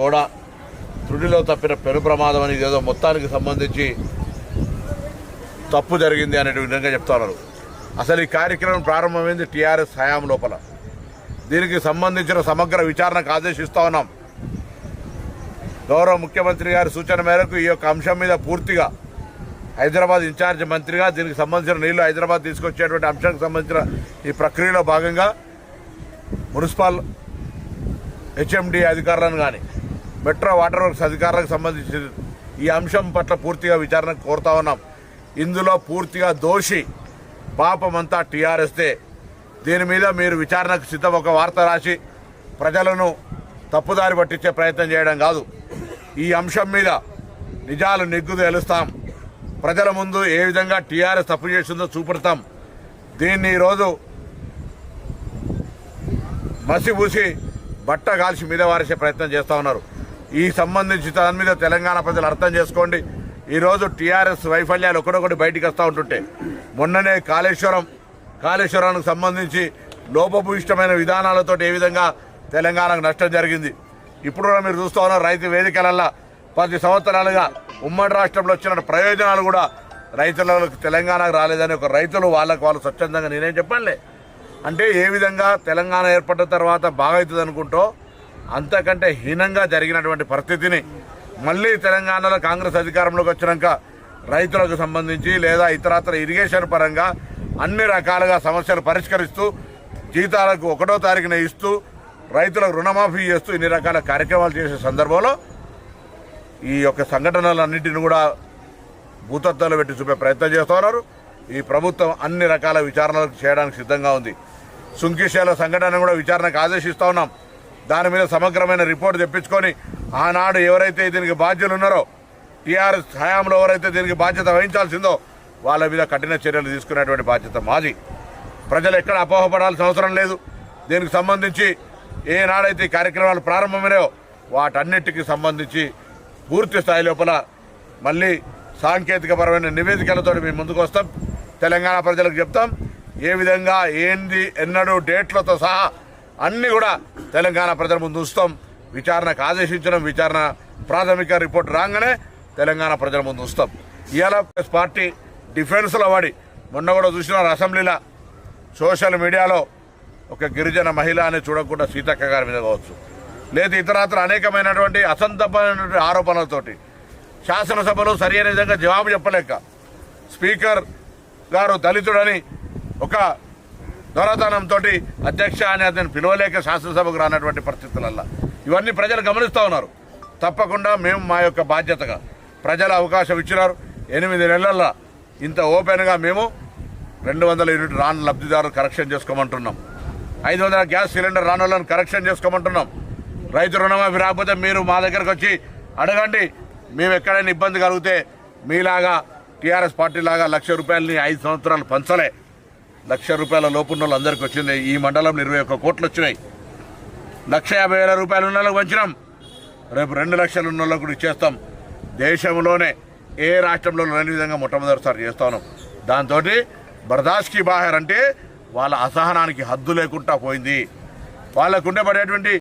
కూడా తృడిలో తప్పిన పెను ప్రమాదం అని ఏదో మొత్తానికి సంబంధించి తప్పు జరిగింది అనే విధంగా చెప్తున్నారు అసలు ఈ కార్యక్రమం ప్రారంభమైంది టీఆర్ఎస్ హయాం లోపల. దీనికి సంబంధించిన సమగ్ర విచారణకు ఆదేశిస్తా ఉన్నాం. గౌరవ ముఖ్యమంత్రి గారి సూచన మేరకు ఈ యొక్క అంశం మీద పూర్తిగా హైదరాబాద్ ఇన్ఛార్జ్ మంత్రిగా దీనికి సంబంధించిన నీళ్ళు హైదరాబాద్ తీసుకొచ్చేటువంటి అంశానికి సంబంధించిన ఈ ప్రక్రియలో భాగంగా మున్సిపల్ హెచ్ఎండి అధికారులను కానీ మెట్రో వాటర్ వర్క్స్ అధికారులకు సంబంధించి ఈ అంశం పట్ల పూర్తిగా విచారణ కోరుతా ఉన్నాం. ఇందులో పూర్తిగా దోషి పాపమంతా టీఆర్ఎస్దే. దీని మీద మీరు విచారణకు సిద్ధం ఒక వార్త రాసి ప్రజలను తప్పుదారి పట్టించే ప్రయత్నం చేయడం కాదు. ఈ అంశం మీద నిజాలు నిగ్గు తెలుస్తాం. ప్రజల ముందు ఏ విధంగా టీఆర్ఎస్ తప్పు చేసిందో చూపెడతాం. దీన్ని ఈరోజు మసిబూసి బట్ట కాల్చి మీద వారేసే ప్రయత్నం చేస్తూ ఉన్నారు. ఈ సంబంధించి దాని మీద తెలంగాణ ప్రజలు అర్థం చేసుకోండి. ఈరోజు టీఆర్ఎస్ వైఫల్యాలు ఒకటొకటి బయటికి వస్తూ ఉంటుంటే మొన్ననే కాళేశ్వరం కాళేశ్వరానికి సంబంధించి లోపభూయిష్టమైన విధానాలతో ఏ విధంగా తెలంగాణకు నష్టం జరిగింది. ఇప్పుడు కూడా మీరు చూస్తూ ఉన్నారు రైతు వేదికలల్లో పది సంవత్సరాలుగా ఉమ్మడి రాష్ట్రంలో వచ్చిన ప్రయోజనాలు కూడా రైతులకు తెలంగాణకు రాలేదని ఒక రైతులు వాళ్ళకు వాళ్ళు స్వచ్ఛందంగా నేనేం చెప్పానులే. అంటే ఏ విధంగా తెలంగాణ ఏర్పడిన తర్వాత బాగవుతుంది అనుకుంటూ అంతకంటే హీనంగా జరిగినటువంటి పరిస్థితిని మళ్ళీ తెలంగాణలో కాంగ్రెస్ అధికారంలోకి వచ్చినాక రైతులకు సంబంధించి లేదా ఇతరత్ర ఇరిగేషన్ పరంగా అన్ని రకాలుగా సమస్యలు పరిష్కరిస్తూ జీతాలకు ఒకటో తారీఖున ఇస్తూ రైతులకు రుణమాఫీ చేస్తూ ఇన్ని రకాల కార్యక్రమాలు చేసే సందర్భంలో ఈ యొక్క సంఘటనలన్నింటిని కూడా భూతత్వాలు పెట్టి చూపే ప్రయత్నం చేస్తున్నారు ఈ ప్రభుత్వం అన్ని రకాల విచారణలు చేయడానికి సిద్ధంగా ఉంది. సుంకిశాల సంఘటన కూడా విచారణకు ఆదేశిస్తూ ఉన్నాం. దాని మీద సమగ్రమైన రిపోర్ట్ తెప్పించుకొని ఆనాడు ఎవరైతే దీనికి బాధ్యులు ఉన్నారో టీఆర్ఎస్ హయాంలో ఎవరైతే దీనికి బాధ్యత వహించాల్సిందో వాళ్ళ మీద కఠిన చర్యలు తీసుకునేటువంటి బాధ్యత మాది. ప్రజలు ఎక్కడ అపోహపడాల్సిన అవసరం లేదు. దీనికి సంబంధించి ఏనాడైతే కార్యక్రమాలు ప్రారంభమైనాయో వాటన్నిటికి సంబంధించి పూర్తి స్థాయి లోపల మళ్ళీ సాంకేతికపరమైన నివేదికలతో మేము ముందుకు వస్తాం. తెలంగాణ ప్రజలకు చెప్తాం. ఏ విధంగా ఏంది ఎన్నడూ డేట్లతో సహా అన్నీ కూడా తెలంగాణ ప్రజల ముందు ఉంచుతాం. విచారణకు ఆదేశించడం విచారణ ప్రాథమిక రిపోర్ట్ రాగానే తెలంగాణ ప్రజల ముందు ఉంచుతాం. ఇవాళ పార్టీ డిఫెన్స్లో వాడి. మొన్న కూడా చూసిన అసెంబ్లీలో. సోషల్ మీడియాలో ఒక గిరిజన మహిళ అని చూడకుండా సీతక్క గారి మీద కావచ్చు. లేదు ఇతరత్ర అనేకమైనటువంటి అసంతమైనటువంటి ఆరోపణలతోటి. శాసనసభలో సరైన విధంగా జవాబు చెప్పలేక స్పీకర్ గారు దళితుడని ఒక దొరతనంతో అధ్యక్ష అని అతను పిలవలేక శాసనసభకు రానటువంటి పరిస్థితులల్లో. ఇవన్నీ ప్రజలు గమనిస్తూ ఉన్నారు. తప్పకుండా మేము మా యొక్క బాధ్యతగా ప్రజల అవకాశం ఇచ్చినారు. ఎనిమిది నెలల్లో ఇంత ఓపెన్గా మేము రెండు వందల యూనిట్ రాను లబ్ధిదారులు కరెక్షన్ చేసుకోమంటున్నాం. ఐదు వందల గ్యాస్ సిలిండర్ రాని వాళ్ళని కరెక్షన్ చేసుకోమంటున్నాం. రైతు రుణమాఫీ రాకపోతే మీరు మా దగ్గరకు వచ్చి అడగండి. మేము ఎక్కడైనా ఇబ్బంది కలిగితే మీలాగా టీఆర్ఎస్ పార్టీ లాగా లక్ష రూపాయలని ఐదు సంవత్సరాలు పంచలే. లక్ష రూపాయల లోపున్న వాళ్ళు అందరికి వచ్చింది ఈ మండలంలో ఇరవై ఒక్క కోట్లు వచ్చినాయి. లక్ష యాభై వేల రూపాయలు ఉన్న వాళ్ళకి పంచినాం. రేపు రెండు లక్షలు ఉన్న వాళ్ళకు ఇచ్చేస్తాం. దేశంలోనే ఏ రాష్ట్రంలో లేని విధంగా మొట్టమొదటిసారి చేస్తాను. దాంతో బర్దాష్కి బాహర్ అంటే వాళ్ళ అసహనానికి హద్దు లేకుండా పోయింది. వాళ్ళకు ఉండబడేటువంటి